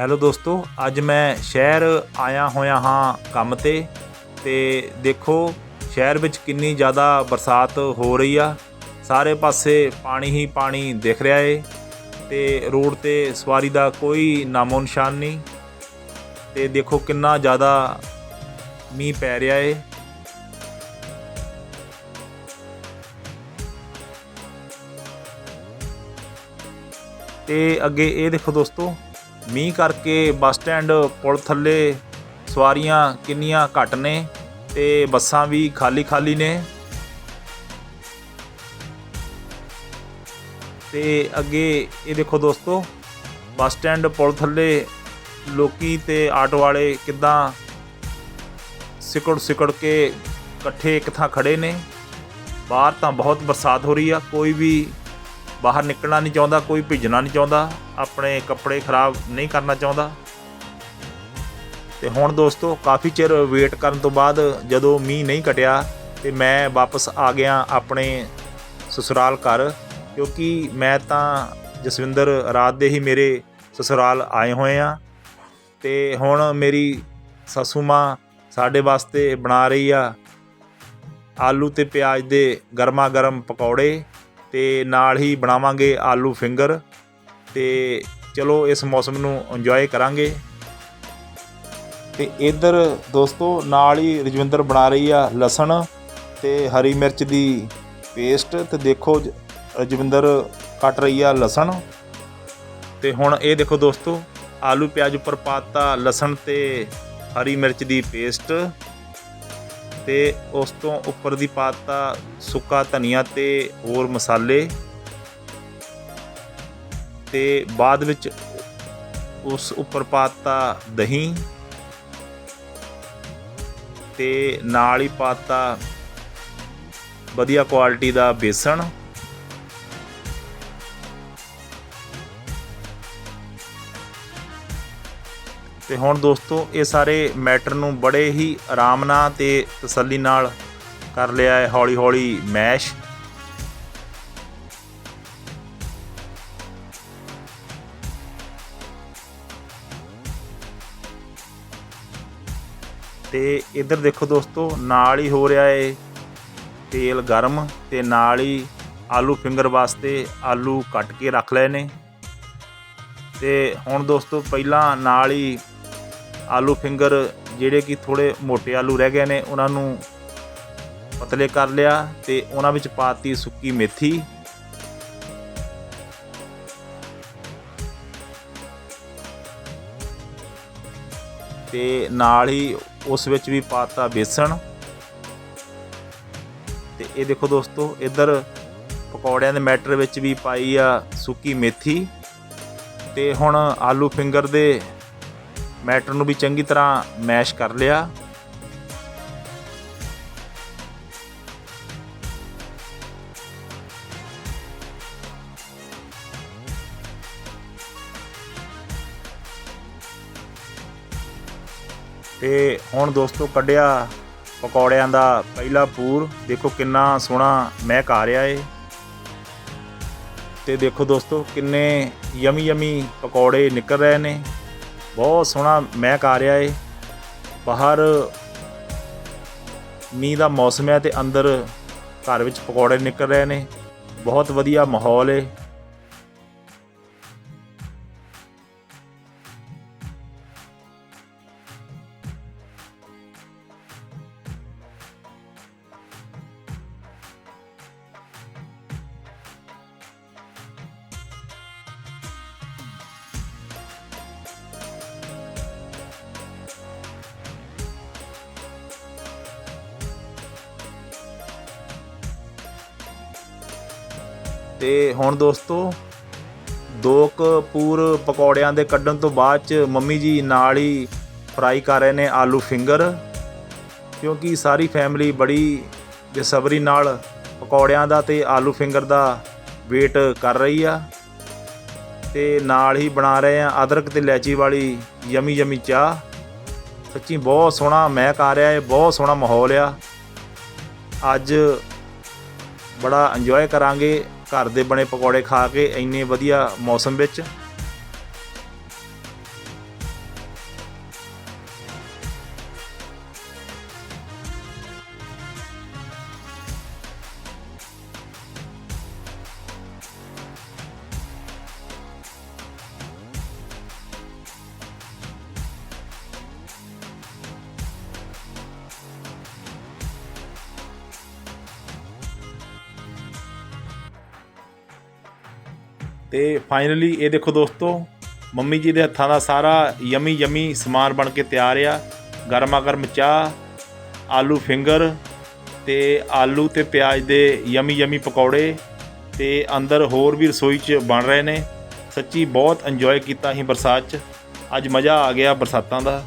Hello ਦੋਸਤੋ, ਅੱਜ ਮੈਂ ਸ਼ਹਿਰ ਆਇਆ ਹੋਇਆ ਹਾਂ ਕੰਮ ਤੇ ਤੇ ਦੇਖੋ, ਸ਼ਹਿਰ ਵਿੱਚ ਕਿੰਨੀ ਜ਼ਿਆਦਾ ਬਰਸਾਤ ਹੋ ਰਹੀ ਆ। ਸਾਰੇ ਪਾਸੇ ਪਾਣੀ ਹੀ ਪਾਣੀ ਦਿਖ ਰਿਹਾ ਏ ਤੇ ਰੋਡ ਤੇ ਸਵਾਰੀ ਦਾ ਕੋਈ ਨਾਮੋ ਨਿਸ਼ਾਨ ਨਹੀਂ। ਤੇ ਦੇਖੋ ਕਿੰਨਾ ਜ਼ਿਆਦਾ ਮੀਂਹ ਪੈ ਰਿਹਾ ਏ। ਤੇ ਅੱਗੇ ਇਹ ਦੇਖੋ ਦੋਸਤੋ ਮੀਂਹ ਕਰਕੇ ਬੱਸ ਸਟੈਂਡ ਪੁਲ ਥੱਲੇ ਸਵਾਰੀਆਂ ਕਿੰਨੀਆਂ ਘੱਟ ਨੇ ਤੇ ਬੱਸਾਂ ਵੀ ਖਾਲੀ ਖਾਲੀ ਨੇ। ਤੇ ਅੱਗੇ ਇਹ ਦੇਖੋ ਦੋਸਤੋ, ਬੱਸ ਸਟੈਂਡ ਪੁਲ ਥੱਲੇ ਲੋਕੀ ਤੇ ਆਟੋ ਵਾਲੇ ਕਿੱਦਾਂ ਸਿਕੜ ਸਿਕੜ ਕੇ ਇਕੱਠੇ ਇੱਕ ਥਾਂ ਖੜੇ ਨੇ। ਬਾਹਰ ਤਾਂ ਬਹੁਤ ਬਰਸਾਤ ਹੋ ਰਹੀ ਆ, ਕੋਈ ਵੀ ਬਾਹਰ ਨਿਕਲਣਾ ਨਹੀਂ ਚਾਹੁੰਦਾ, ਕੋਈ ਭਿੱਜਣਾ ਨਹੀਂ ਚਾਹੁੰਦਾ, ਆਪਣੇ ਕੱਪੜੇ ਖਰਾਬ ਨਹੀਂ ਕਰਨਾ ਚਾਹੁੰਦਾ। ਤੇ ਹੁਣ ਦੋਸਤੋ, ਕਾਫੀ ਚਿਰ ਵੇਟ ਕਰਨ ਤੋਂ ਬਾਅਦ ਜਦੋਂ ਮੀਂਹ ਨਹੀਂ ਘਟਿਆ, ਤੇ ਮੈਂ ਵਾਪਸ ਆ ਗਿਆ ਆਪਣੇ ਸਸੁਰਾਲ ਘਰ, ਕਿਉਂਕਿ ਮੈਂ ਤਾਂ ਜਸਵਿੰਦਰ ਰਾਤ ਦੇ ਹੀ ਮੇਰੇ ਸਸੁਰਾਲ ਆਏ ਹੋਏ ਆ। ਤੇ ਹੁਣ ਮੇਰੀ ਸਸੂ ਮਾਂ ਸਾਡੇ ਵਾਸਤੇ ਬਣਾ ਰਹੀ ਆ ਆਲੂ ਤੇ ਪਿਆਜ਼ ਦੇ ਗਰਮਾ ਗਰਮ ਪਕੌੜੇ। ਤੇ ਨਾਲ ਹੀ ਬਣਾਵਾਂਗੇ ਆਲੂ ਫਿੰਗਰ ਤੇ ਚਲੋ ਇਸ ਮੌਸਮ ਨੂੰ ਇੰਜੋਏ ਕਰਾਂਗੇ। ਤੇ ਇਧਰ ਦੋਸਤੋ ਨਾਲ ਹੀ ਰਜਵਿੰਦਰ ਬਣਾ ਰਹੀ ਆ ਲਸਣ ਤੇ ਹਰੀ ਮਿਰਚ ਦੀ ਪੇਸਟ ਤੇ ਦੇਖੋ ਰਜਵਿੰਦਰ ਕੱਟ ਰਹੀ ਆ ਲਸਣ। ਤੇ ਹੁਣ ਇਹ ਦੇਖੋ ਦੋਸਤੋ ਆਲੂ ਪਿਆਜ਼ ਉੱਪਰ ਪਾਤਾ ਲਸਣ ਤੇ ਹਰੀ ਮਿਰਚ ਦੀ ਪੇਸਟ ਤੇ ਉਸ ਤੋਂ ਉੱਪਰ ਦੀ ਪਾਤਾ ਸੁੱਕਾ ਧਨੀਆ ਤੇ ਹੋਰ ਮਸਾਲੇ ਤੇ ਬਾਅਦ ਵਿੱਚ ਉਸ ਉੱਪਰ ਪਾਤਾ ਦਹੀਂ ਤੇ ਨਾਲ ਹੀ ਪਾਤਾ ਵਧੀਆ ਕੁਆਲਿਟੀ ਦਾ ਬੇਸਣ ਤੇ ਹੁਣ ਦੋਸਤੋ, ਇਹ ਸਾਰੇ ਮੈਟਰ ਨੂੰ ਬੜੇ ਹੀ ਆਰਾਮ ਨਾਲ ਤੇ ਤਸੱਲੀ ਨਾਲ ਕਰ ਲਿਆ ਹੈ ਹੌਲੀ ਹੌਲੀ ਮੈਸ਼। ਤੇ ਇੱਧਰ ਦੇਖੋ ਦੋਸਤੋ, ਨਾਲ ਹੀ ਹੋ ਰਿਹਾ ਏ ਤੇਲ ਗਰਮ ਤੇ ਨਾਲ ਹੀ ਆਲੂ ਫਿੰਗਰ ਵਾਸਤੇ ਆਲੂ ਕੱਟ ਕੇ ਰੱਖ ਲਏ ਨੇ। ਤੇ ਹੁਣ ਦੋਸਤੋ, ਪਹਿਲਾਂ ਨਾਲ ਹੀ ਆਲੂ ਫਿੰਗਰ ਜਿਹੜੇ ਕਿ ਥੋੜੇ ਮੋਟੇ ਆਲੂ ਰਹਿ ਗਏ ਨੇ, ਉਹਨਾਂ ਨੂੰ ਪਤਲੇ ਕਰ ਲਿਆ ਤੇ ਉਹਨਾਂ ਵਿੱਚ ਪਾਤੀ ਸੁੱਕੀ ਮੇਥੀ। ਤੇ ਨਾਲ ਹੀ ਉਸ ਵਿੱਚ ਵੀ ਪਾਤਾ ਬੇਸਣ। ਤੇ ਇਹ ਦੇਖੋ ਦੋਸਤੋ, ਇੱਧਰ ਪਕੌੜਿਆਂ ਦੇ ਮੈਟਰ ਵਿੱਚ ਵੀ ਪਾਈ ਆ ਸੁੱਕੀ ਮੇਥੀ। ਤੇ ਹੁਣ ਆਲੂ ਫਿੰਗਰ ਦੇ ਮੈਟਰ ਨੂੰ ਵੀ ਚੰਗੀ ਤਰ੍ਹਾਂ ਮੈਸ਼ ਕਰ ਲਿਆ। ਤੇ ਹੁਣ ਦੋਸਤੋ ਕੱਢਿਆ ਪਕੌੜਿਆਂ ਦਾ ਪਹਿਲਾ ਪੂਰ। ਦੇਖੋ ਕਿੰਨਾ ਸੋਹਣਾ ਮਹਿਕ ਆ ਰਿਹਾ ਏ। ਤੇ ਦੇਖੋ ਦੋਸਤੋ ਕਿੰਨੇ ਯਮੀ ਯਮੀ ਪਕੌੜੇ ਨਿਕਲ ਰਹੇ ਨੇ। ਬਹੁਤ ਸੋਹਣਾ ਮਹਿਕ ਆ ਰਿਹਾ ਏ। ਬਾਹਰ ਮੀਂਹ ਦਾ ਮੌਸਮ ਹੈ ਤੇ ਅੰਦਰ ਘਰ ਵਿੱਚ ਪਕੌੜੇ ਨਿਕਲ ਰਹੇ ਨੇ। ਬਹੁਤ ਵਧੀਆ ਮਾਹੌਲ ਏ। ਤੇ ਹੁਣ ਦੋਸਤੋ, ਦੋ ਕੁ ਪੂਰ ਪਕੌੜਿਆਂ ਦੇ ਕੱਢਣ ਤੋਂ ਬਾਅਦ ਚ ਮੰਮੀ ਜੀ ਨਾਲ ਹੀ ਫਰਾਈ ਕਰ ਰਹੇ ਨੇ ਆਲੂ ਫਿੰਗਰ, ਕਿਉਂਕਿ ਸਾਰੀ ਫੈਮਿਲੀ ਬੜੀ ਬੇਸਬਰੀ ਨਾਲ ਪਕੌੜਿਆਂ ਦਾ ਤੇ ਆਲੂ ਫਿੰਗਰ ਦਾ ਵੇਟ ਕਰ ਰਹੀ ਆ। ਤੇ ਨਾਲ ਹੀ ਬਣਾ ਰਹੇ ਆ ਅਦਰਕ ਤੇ ਇਲਾਇਚੀ ਵਾਲੀ ਯਮੀ ਯਮੀ ਚਾਹ। ਸੱਚੀ ਬਹੁਤ ਸੋਹਣਾ ਮਹਿਕ ਆ ਰਿਹਾ ਹੈ ਬਹੁਤ ਸੋਹਣਾ ਮਾਹੌਲ ਆ। ਅੱਜ ਬੜਾ ਇੰਜੋਏ ਕਰਾਂਗੇ। ਘਰ ਦੇ ਬਣੇ ਪਕੌੜੇ ਖਾ ਕੇ ਇੰਨੇ ਵਧੀਆ ਮੌਸਮ ਵਿੱਚ ਤੇ ਫਾਈਨਲੀ ਇਹ ਦੇਖੋ ਦੋਸਤੋ, ਮੰਮੀ ਜੀ ਦੇ ਹੱਥਾਂ ਦਾ ਸਾਰਾ ਯਮੀ ਯਮੀ ਸਮਾਨ ਬਣ ਕੇ ਤਿਆਰ ਆ। ਗਰਮਾ ਗਰਮ ਚਾਹ, ਆਲੂ ਫਿੰਗਰ ਤੇ ਆਲੂ ਤੇ ਪਿਆਜ਼ ਦੇ ਯਮੀ ਯਮੀ ਪਕੌੜੇ ਤੇ ਅੰਦਰ ਹੋਰ ਵੀ ਰਸੋਈ 'ਚ ਬਣ ਰਹੇ ਨੇ। ਸੱਚੀ ਬਹੁਤ ਇੰਜੋਏ ਕੀਤਾ ਅਸੀਂ ਬਰਸਾਤ 'ਚ। ਅੱਜ ਮਜ਼ਾ ਆ ਗਿਆ ਬਰਸਾਤਾਂ ਦਾ।